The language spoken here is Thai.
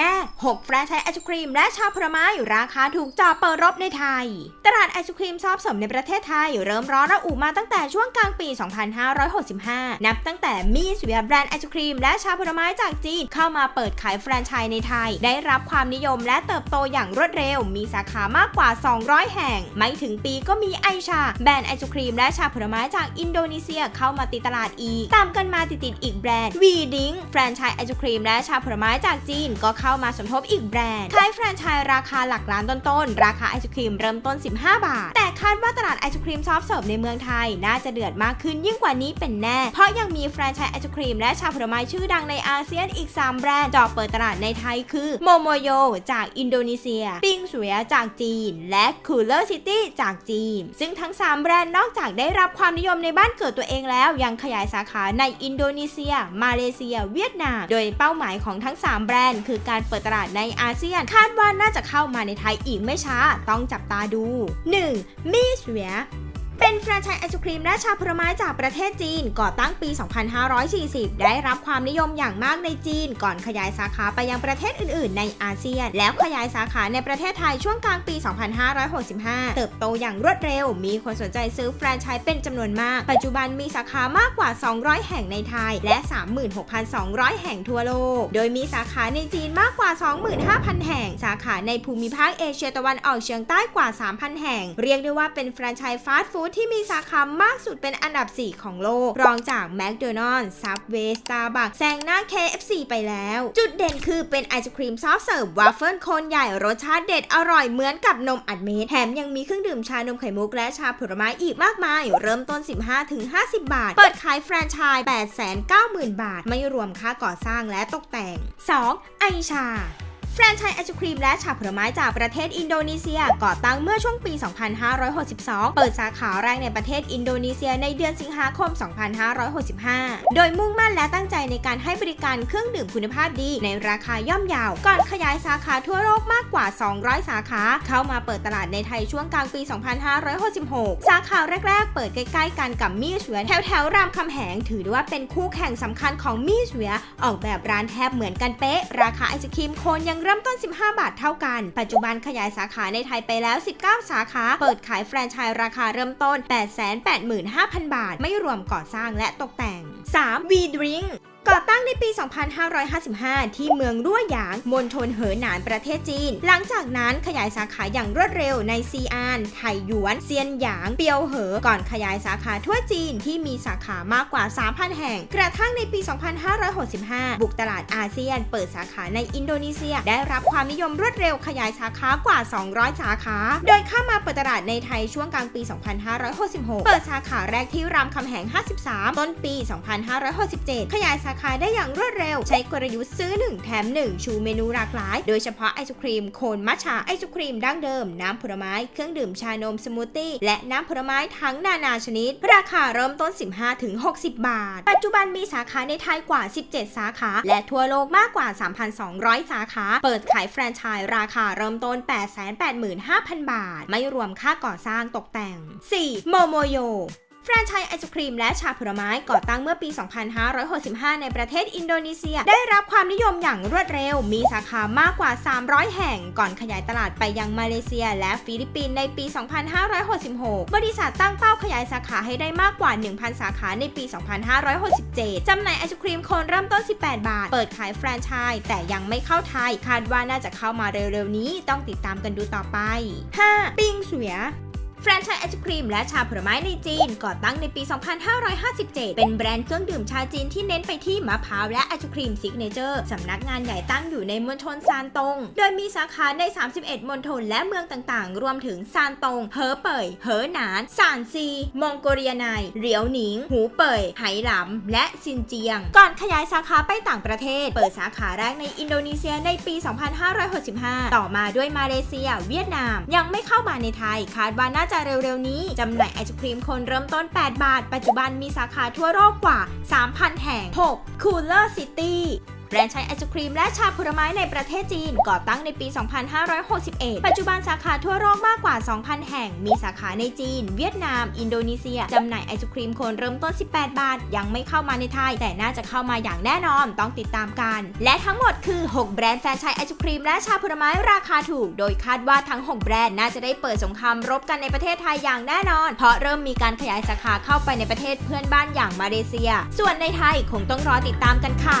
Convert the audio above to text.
แน่ 6 แฟรนไชส์ไอศครีมและชาผลไม้ราคาถูกจ่อเปิดรบในไทย ตลาดไอศครีมซอบสมในประเทศไทย เริ่มร้อนระอุมาตั้งแต่ช่วงกลางปี 2565 นับตั้งแต่มีสเวียแบรนด์ไอศครีมและชาผลไม้จากจีนเข้ามาเปิดขายแฟรนไชส์ในไทย ได้รับความนิยมและเติบโตอย่างรวดเร็ว มีสาขามากกว่า 200 แห่ง ไม่ถึงปีก็มีไอชา แบรนด์ไอศครีมและชาผลไม้จากอินโดนีเซียเข้ามาตีตลาดอีก ตามกันมาติดๆอีกแบรนด์วีดิงแฟรนไชส์ไอศครีมและชาผลไม้จากจีนก็เข้าามาสมทบอีกแบรนด์ขายแฟรนไชส์ราคาหลักล้านต้นๆ ราคาไอศครีมเริ่มต้น 15 บาท แต่คาดว่าตลาดไอศครีมซอฟต์เสิร์ฟในเมืองไทย น่าจะเดือดมากขึ้นยิ่งกว่านี้เป็นแน่ เพราะยังมีแฟรนไชส์ไอศครีมและชาผลไม้ชื่อดังในอาเซียนอีก 3 แบรนด์จอเปิดตลาดในไทยคือโมโมโยจากอินโดนีเซีย ปิงสวยจากจีน และคูลเลอร์ซิตี้จากจีน ซึ่งทั้ง 3 แบรนด์นอกจากได้รับความนิยมในบ้านเกิดตัวเองแล้ว ยังขยายสาขาในอินโดนีเซีย มาเลเซีย เวียดนาม โดยเป้าหมายของทั้ง 3 แบรนด์คือการเปิดตลาดในอาเซียน คาดว่าน่าจะเข้ามาในไทยอีกไม่ช้า ต้องจับตาดู 1. มีสเวีย เป็นแฟรนไชส์ไอศครีมและชาผลไม้จากประเทศจีน ก่อตั้งปี 2540 ได้รับความนิยมอย่างมากในจีน ก่อนขยายสาขาไปยังประเทศอื่น ๆ ในอาเซียน แล้วขยายสาขาในประเทศไทยช่วงกลางปี 2565 เติบโตอย่างรวดเร็ว มีคนสนใจซื้อแฟรนไชส์เป็นจำนวนมาก ปัจจุบันมีสาขามากกว่า 200 แห่งในไทย และ 36,200 แห่งทั่วโลก โดยมีสาขาในจีนมากกว่า 25,000 แห่ง สาขาในภูมิภาคเอเชียตะวันออกเฉียงใต้กว่า 3,000 แห่ง เรียกได้ว่าเป็นแฟรนไชส์ฟาสต์ฟู้ดที่มีสาขามากสุดเป็นอันดับ 4 ของโลก รองจากแม d โดนัล s ์ซับเวสตาร์บัคแซงหน้า KFC ไปแล้ว จุดเด่นคือเป็นไอศครีมซอฟเสิร์ฟวาฟเฟิลโคนใหญ่รสชาติเด็ดอร่อยเหมือนกับนมอัดเม็ดแถมยังมีเครื่องดื่มชานมไข่มุกและชาผลไม้อีกมากมาย เริ่มต้น 15-50 บาท เปิดขายแฟรนไชส์890,000 บาท ไม่รวมค่าก่อสร้างและตกแต่ง 2. ไอชา แฟรนไชส์ไอศครีมและชาผลไม้จากประเทศอินโดนีเซีย ก่อตั้งเมื่อช่วงปี 2562 เปิดสาขาแรกในประเทศอินโดนีเซียในเดือนสิงหาคม 2565 โดยมุ่งมั่นและตั้งใจในการให้บริการเครื่องดื่มคุณภาพดีในราคาย่อมเยาว ก่อนขยายสาขาทั่วโลกมากกว่า 200 สาขา เข้ามาเปิดตลาดในไทยช่วงกลางปี 2566 สาขาแรก ๆ เปิดใกล้ ๆ กันกับมี่เฉวียแถวแถวๆรามคำแหงถือได้ว่าเป็นคู่แข่งสำคัญของมี่เฉวียออกแบบร้านแทบเหมือนกันเป๊ะ ราคาไอศครีมโคนยังเริ่มต้น 15 บาทเท่ากัน ปัจจุบันขยายสาขาในไทยไปแล้ว 19 สาขา เปิดขายแฟรนไชส์ราคาเริ่มต้น 885,000 บาท ไม่รวมก่อสร้างและตกแต่ง 3. V Drink ก่อตั้งในปี 2555 ที่เมืองรั่วหยาง มณฑลเหอหนานประเทศจีน หลังจากนั้นขยายสาขาอย่างรวดเร็วในซีอานไทหยวน เซียนหยาง เปียวเหอ ก่อนขยายสาขาทั่วจีนที่มีสาขามากกว่า 3,000 แห่ง กระทั่งในปี 2565 บุกตลาดอาเซียน เปิดสาขาในอินโดนีเซีย ได้รับความนิยมรวดเร็วขยายสาขากว่า 200 สาขา โดยเข้ามาเปิดตลาดในไทยช่วงกลางปี 2566 เปิดสาขาแรกที่รามคำแหง 53 ต้นปี 2567 ขยายสาขายได้อย่างรวดเร็ว ใช้กลยุทธ์ซื้อ 1 แถม 1 ชูเมนูหลากหลาย โดยเฉพาะไอศครีมโคนมัชชาไอศครีมดั้งเดิม น้ำผลไม้เครื่องดื่มชานมสมูทตี้และน้ำผลไม้ทั้งนานาชนิด ราคาเริ่มต้น 15-60 บาท ปัจจุบันมีสาขาในไทยกว่า 17 สาขา และทั่วโลกมากกว่า 3,200 สาขา เปิดขายแฟรนไชส์ราคาเริ่มต้น 885,000 บาท ไม่รวมค่าก่อสร้างตกแต่ง 4. โมโมโย แฟรนไชส์ไอศครีมและชาผลไม้ก่อตั้งเมื่อปี 2565 ในประเทศอินโดนีเซีย ได้รับความนิยมอย่างรวดเร็ว มีสาขามากกว่า 300 แห่ง ก่อนขยายตลาดไปยังมาเลเซีย และฟิลิปปินส์ในปี 2566 บริษัทตั้งเป้าขยายสาขาให้ได้มากกว่า 1,000 สาขาในปี 2567 จำหน่ายไอศครีมโคนเริ่มต้น 18 บาท เปิดขายแฟรนไชส์แต่ยังไม่เข้าไทย คาดว่าน่าจะเข้ามาเร็วๆนี้ ต้องติดตามกันดูต่อไป 5. ปิงเสวีย แฟรนไชส์ไอศครีมและชาผลไม้ในจีน ก่อตั้งในปี 2557 เป็นแบรนด์เครื่องดื่มชาจีนที่เน้นไปที่มะพร้าวและไอศครีมซิกเนเจอร์สำนักงานใหญ่ตั้งอยู่ในมณฑลซานตง โดยมีสาขาใน 31มณฑลและเมืองต่างๆ รวมถึงซานตงเหอเป่ยเหอหนาน ซานซี มองโกเรียไนเหลียวหนิง หูเป่ย ไหหลำ และซินเจียง ก่อนขยายสาขาไปต่างประเทศ เปิดสาขาแรกในอินโดนีเซียในปี 2565 ต่อมาด้วยมาเลเซีย เวียดนาม ยังไม่เข้ามาในไทย คาดว่าน่าจะเร็วๆนี้จำหน่ายไอศครีมคนเริ่มต้น 8 บาท ปัจจุบันมีสาขาทั่วโลกกว่า 3,000 แห่ง 6. Cooler City แบรนด์ใช้ไอศครีมและชาผลไม้ในประเทศจีน ก่อตั้งในปี 2561 ปัจจุบันสาขาทั่วโลกมากกว่า 2,000 แห่ง มีสาขาในจีน เวียดนาม อินโดนีเซียจำหน่ายไอศครีมโคนเริ่มต้น 18 บาท ยังไม่เข้ามาในไทย แต่น่าจะเข้ามาอย่างแน่นอนต้องติดตามกัน และทั้งหมดคือ 6 แบรนด์แฟรนไชส์ไอศครีมและชาผลไม้ราคาถูก โดยคาดว่าทั้ง 6 แบรนด์น่าจะได้เปิดสงครามรบกันในประเทศไทยอย่างแน่นอน เพราะเริ่มมีการขยายสาขาเข้าไปในประเทศเพื่อนบ้านอย่างมาเลเซีย ส่วนในไทยคงต้องรอติดตามกันค่ะ